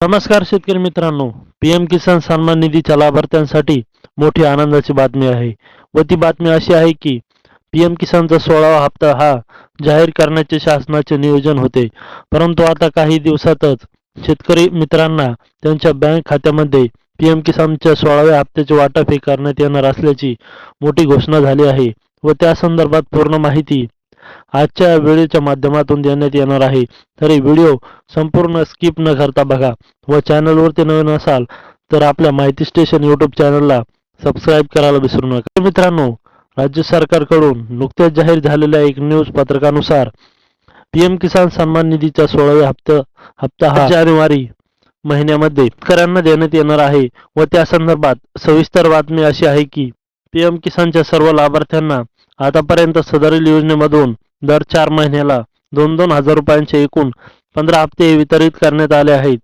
नमस्कार शेतकरी मित्रांनो. पीएम किसान सन्मान निधीच्या लाभार्थ्यांसाठी मोठी आनंदाची बातमी आहे. व ती बातमी अशी आहे की पीएम किसानचा सोळावा हप्ता हा जाहीर करण्याचे शासनाचे नियोजन होते. परंतु आता काही दिवसातच शेतकरी मित्रांना त्यांच्या बँक खात्यामध्ये पीएम किसानच्या सोळाव्या हप्त्याचे वाटप हे करण्यात येणार असल्याची मोठी घोषणा झाली आहे. व त्या संदर्भात पूर्ण माहिती आजच्या व्हिडिओच्या माध्यमातून देण्यात येणार आहे. तरी व्हिडिओ संपूर्ण स्किप न करता बघा व चॅनलवरती नवीन असाल तर आपल्या माहिती स्टेशन यूट्यूब चॅनलला सबस्क्राईब करायला विसरू नका. मित्रांनो राज्य सरकारकडून नुकत्याच जाहीर झालेल्या एक न्यूज पत्रकानुसार पीएम किसान सन्मान निधीचा सोळाव्या हप्ता हप्ता हा जानेवारी महिन्यामध्ये शेतकऱ्यांना देण्यात येणार आहे व त्या संदर्भात सविस्तर बातमी अशी आहे की पीएम किसानच्या सर्व लाभार्थ्यांना आतापर्यंत सदरील योजनेमधून दर चार महिन्याला दोन दोन हजार रुपयांचे एकूण पंधरा हप्ते वितरित करण्यात आले आहेत.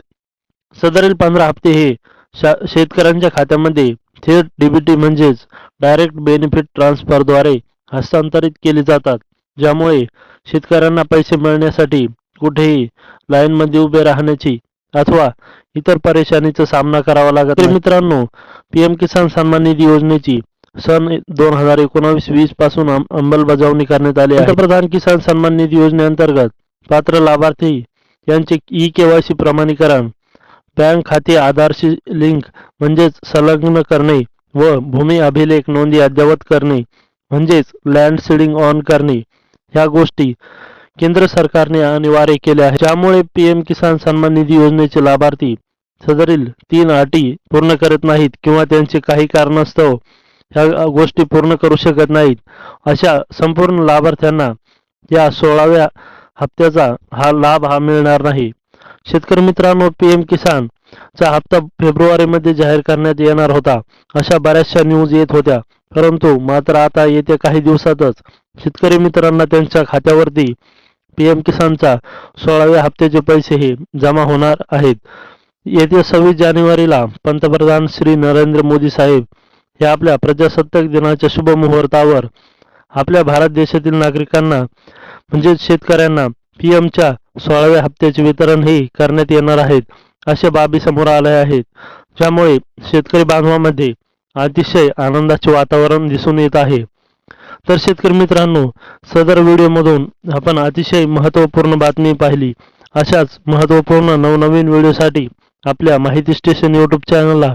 सदरील पंधरा हप्ते हे शा- शेतकऱ्यांच्या खात्यामध्ये थेट डीबीटी म्हणजेच डायरेक्ट बेनिफिट ट्रान्सफरद्वारे हस्तांतरित केले जातात. ज्यामुळे शेतकऱ्यांना पैसे मिळण्यासाठी कुठेही लाईनमध्ये उभे राहण्याची अथवा इतर परेशानीचा सामना करावा लागत मित्रांनो पीएम किसान सन्मान निधी योजनेची सन दोन हजार एकोणावीस वीसपासून अंमलबजावणी करण्यात आली आहे. पंतप्रधान किसान सन्मान निधी योजनेअंतर्गत पात्र लाभार्थी यांचे ई केवायसी प्रमाणीकरण बँक खाते आधारशी लिंक म्हणजेच संलग्न करणे व भूमी अभिलेख नोंदी अद्ययावत करणे म्हणजेच लँड सीडिंग ऑन करणे ह्या गोष्टी केंद्र सरकारने अनिवार्य केल्या आहेत. ज्यामुळे पीएम किसान सन्मान निधी योजनेचे लाभार्थी सदरील तीन अटी पूर्ण करत नाहीत किंवा त्यांचे काही कारणास्तव ह्या गोष्टी पूर्ण करू शकत नाहीत. अशा संपूर्ण लाभार्थ्यांना या सोळाव्या हप्त्याचा हा लाभ हा मिळणार नाही. शेतकरी मित्रांनो पीएम किसान चा हप्ता फेब्रुवारीमध्ये जाहीर करण्यात येणार होता. अशा बऱ्याचशा न्यूज येत होत्या. परंतु मात्र आता येत्या काही दिवसातच शेतकरी मित्रांना त्यांच्या खात्यावरती पीएम किसानचा सोळाव्या हप्त्याचे पैसे हे जमा होणार आहेत. येत्या सव्वीस जानेवारीला पंतप्रधान श्री नरेंद्र मोदी साहेब हे आपल्या प्रजासत्ताक दिनाच्या शुभ मुहूर्तावर आपल्या भारत देशातील नागरिकांना म्हणजेच शेतकऱ्यांना पीएमच्या सोळाव्या हप्त्याचे वितरणही करण्यात येणार आहेत अशा बाबी समोर आल्या आहेत. ज्यामुळे शेतकरी बांधवामध्ये अतिशय आनंदाचे वातावरण दिसून येत आहे. तर शेतकरी मित्रांनो सदर व्हिडिओमधून आपण अतिशय महत्त्वपूर्ण बातमी पाहिली. अशाच महत्त्वपूर्ण नवनवीन व्हिडिओसाठी आपल्या माहिती स्टेशन यूट्यूब चॅनलला